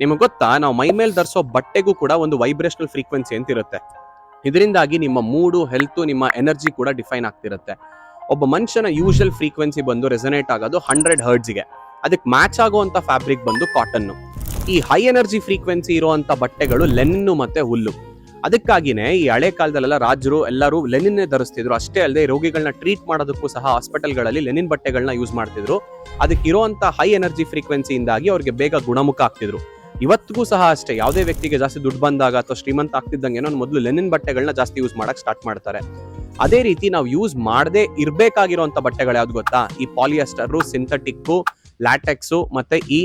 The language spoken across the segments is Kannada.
ನಿಮಗೆ ಗೊತ್ತಾ? ನಾವು ಮೈ ಮೇಲೆ ಧರಿಸೋ ಬಟ್ಟೆಗೂ ಕೂಡ ಒಂದು ವೈಬ್ರೇಷನಲ್ ಫ್ರೀಕ್ವೆನ್ಸಿ ಅಂತ ಇರುತ್ತೆ ಇದರಿಂದಾಗಿ ನಿಮ್ಮ ಮೂಡು ಹೆಲ್ತ್ ನಿಮ್ಮ ಎನರ್ಜಿ ಕೂಡ ಡಿಫೈನ್ ಆಗ್ತಿರುತ್ತೆ. ಒಬ್ಬ ಮನುಷ್ಯನ ಯೂಶಲ್ ಫ್ರೀಕ್ವೆನ್ಸಿ ಬಂದು ರೆಸನೇಟ್ ಆಗೋದು ಹಂಡ್ರೆಡ್ ಹರ್ಡ್ಸ್ಗೆ ಅದಕ್ಕೆ ಮ್ಯಾಚ್ ಆಗುವಂತ ಫ್ಯಾಬ್ರಿಕ್ ಬಂದು ಕಾಟನ್ ಈ ಹೈ ಎನರ್ಜಿ ಫ್ರೀಕ್ವೆನ್ಸಿ ಇರುವಂತ ಬಟ್ಟೆಗಳು ಲೆನ್ನು ಮತ್ತೆ ಹುಲ್ಲು. ಅದಕ್ಕಾಗಿನೇ ಈ ಹಳೆ ಕಾಲದಲ್ಲೆಲ್ಲ ರಾಜರು ಎಲ್ಲರೂ ಲೆನಿನ್ನೇ ಧರಿಸ್ತಿದ್ರು. ಅಷ್ಟೇ ಅಲ್ಲದೆ ರೋಗಿಗಳನ್ನ ಟ್ರೀಟ್ ಮಾಡೋದಕ್ಕೂ ಸಹ ಹಾಸ್ಪಿಟಲ್ಗಳಲ್ಲಿ ಲೆನಿನ್ ಬಟ್ಟೆಗಳನ್ನ ಯೂಸ್ ಮಾಡ್ತಿದ್ರು. ಅದಕ್ಕೆ ಇರುವಂತ ಹೈ ಎನರ್ಜಿ ಫ್ರೀಕ್ವೆನ್ಸಿಯಿಂದಾಗಿ ಅವ್ರಿಗೆ ಬೇಗ ಗುಣಮುಖ ಆಗ್ತಿದ್ರು. ಇವತ್ತಿಗೂ ಸಹ ಅಷ್ಟೇ, ಯಾವುದೇ ವ್ಯಕ್ತಿಗೆ ಜಾಸ್ತಿ ದುಡ್ಡು ಬಂದಾಗ ಅಥವಾ ಶ್ರೀಮಂತ ಆಗ್ತಿದ್ದಂಗೆ ಏನೋ ಮೊದಲು ಲೆನಿನ್ ಬಟ್ಟೆಗಳನ್ನ ಜಾಸ್ತಿ ಯೂಸ್ ಮಾಡಕ್ ಸ್ಟಾರ್ಟ್ ಮಾಡ್ತಾರೆ. ಅದೇ ರೀತಿ ನಾವು ಯೂಸ್ ಮಾಡದೇ ಇರ್ಬೇಕಾಗಿರುವಂತ ಬಟ್ಟೆಗಳು ಯಾವ್ದು ಗೊತ್ತಾ? ಈ ಪಾಲಿಯೆಸ್ಟರು ಸಿಂಥೆಟಿಕ್ಕು ಲ್ಯಾಟೆಕ್ಸು ಮತ್ತೆ ಈ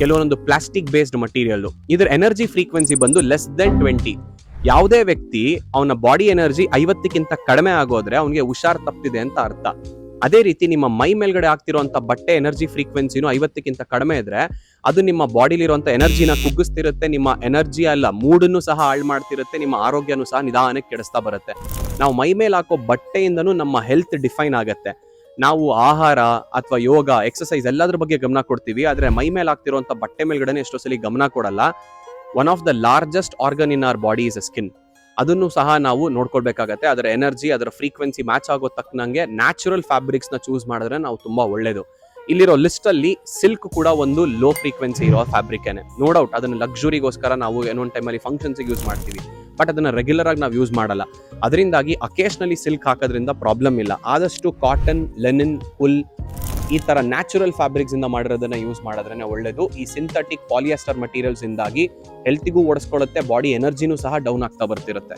ಕೆಲವೊಂದು ಪ್ಲಾಸ್ಟಿಕ್ ಬೇಸ್ಡ್ ಮಟೀರಿಯಲ್ ಇದ್ರ ಎನರ್ಜಿ ಫ್ರೀಕ್ವೆನ್ಸಿ ಬಂದು ಲೆಸ್ ದೆನ್ ಟ್ವೆಂಟಿ ಯಾವುದೇ ವ್ಯಕ್ತಿ ಅವನ ಬಾಡಿ ಎನರ್ಜಿ ಐವತ್ತಕ್ಕಿಂತ ಕಡಿಮೆ ಆಗೋದ್ರೆ ಅವನಿಗೆ ಹುಷಾರ್ ತಪ್ಪಿದೆ ಅಂತ ಅರ್ಥ. ಅದೇ ರೀತಿ ನಿಮ್ಮ ಮೈ ಮೇಲ್ಗಡೆ ಆಗ್ತಿರುವಂತ ಬಟ್ಟೆ ಎನರ್ಜಿ ಫ್ರೀಕ್ವೆನ್ಸಿನೂ ಐವತ್ತಕ್ಕಿಂತ ಕಡಿಮೆ ಇದ್ರೆ ಅದು ನಿಮ್ಮ ಬಾಡಿಲಿರುವಂತ ಎನರ್ಜಿನ ಕುಗ್ಗಿಸ್ತಿರುತ್ತೆ, ನಿಮ್ಮ ಎನರ್ಜಿ ಅಲ್ಲ, ಮೂಡನ್ನು ಸಹ ಹಾಳು ಮಾಡ್ತಿರುತ್ತೆ, ನಿಮ್ಮ ಆರೋಗ್ಯನು ಸಹ ನಿಧಾನಕ್ಕೆ ಕೆಡಿಸ್ತಾ ಬರುತ್ತೆ. ನಾವು ಮೈ ಮೇಲೆ ಹಾಕೋ ಬಟ್ಟೆಯಿಂದನೂ ನಮ್ಮ ಹೆಲ್ತ್ ಡಿಫೈನ್ ಆಗುತ್ತೆ. ನಾವು ಆಹಾರ ಅಥವಾ ಯೋಗ, ಎಕ್ಸಸೈಸ್ ಎಲ್ಲದ್ರ ಬಗ್ಗೆ ಗಮನ ಕೊಡ್ತೀವಿ, ಆದರೆ ಮೈ ಮೇಲೆ ಆಗ್ತಿರುವಂಥ ಬಟ್ಟೆ ಮೇಲ್ಗಡೆ ಎಷ್ಟೋ ಸಲ ಗಮನ ಕೊಡಲ್ಲ. One of the largest organ in our body is skin ಅದನ್ನು ಸಹ ನಾವು ನೋಡ್ಕೊಳ್ಬೇಕಾಗತ್ತೆ. ಅದರ ಎನರ್ಜಿ, ಅದರ ಫ್ರೀಕ್ವೆನ್ಸಿ ಮ್ಯಾಚ್ ಆಗೋ ತಕ್ಕನಂಗೆ ನ್ಯಾಚುರಲ್ ಫ್ಯಾಬ್ರಿಕ್ಸ್ನ ಚೂಸ್ ಮಾಡಿದ್ರೆ ನಾವು ತುಂಬಾ ಒಳ್ಳೇದು. ಇಲ್ಲಿರೋ ಲಿಸ್ಟ್ ಅಲ್ಲಿ ಸಿಲ್ಕ್ ಕೂಡ ಒಂದು ಲೋ ಫ್ರೀಕ್ವೆನ್ಸಿ ಇರೋ ಫ್ಯಾಬ್ರಿಕೇನೆ ನೋ ಡೌಟ್ ಅದನ್ನ ಲಕ್ಸುರಿಗೋಸ್ಕರ ನಾವು ಏನೊಂದು ಟೈಮಲ್ಲಿ ಫಂಕ್ಷನ್ಸ್ ಯೂಸ್ ಮಾಡ್ತೀವಿ. ಬಟ್ ಅದನ್ನ ರೆಗ್ಯುಲರ್ ಆಗಿ ನಾವು ಯೂಸ್ ಮಾಡಲ್ಲ. ಅದರಿಂದಾಗಿ ಅಕೇಶನಲಿ ಸಿಲ್ಕ್ ಹಾಕೋದ್ರಿಂದ ಪ್ರಾಬ್ಲಮ್ ಇಲ್ಲ. ಆದಷ್ಟು ಕಾಟನ್ ಲೆನಿನ್ ಹುಲ್ ಈ ತರ ನ್ಯಾಚುರಲ್ ಫ್ಯಾಬ್ರಿಕ್ಸ್ ಇಂದ ಮಾಡಿರೋದನ್ನ ಯೂಸ್ ಮಾಡಿದ್ರೆ ಒಳ್ಳೇದು. ಈ ಸಿಂಥೆಟಿಕ್ ಪಾಲಿಯಸ್ಟರ್ ಮಟೀರಿಯಲ್ಸ್ ಇಂದಾಗಿ ಹೆಲ್ತಿಗೂ ಓಡಿಸ್ಕೊಳ್ಳುತ್ತೆ ಬಾಡಿ ಎನರ್ಜಿನೂ ಸಹ ಡೌನ್ ಆಗ್ತಾ ಬರ್ತಿರುತ್ತೆ.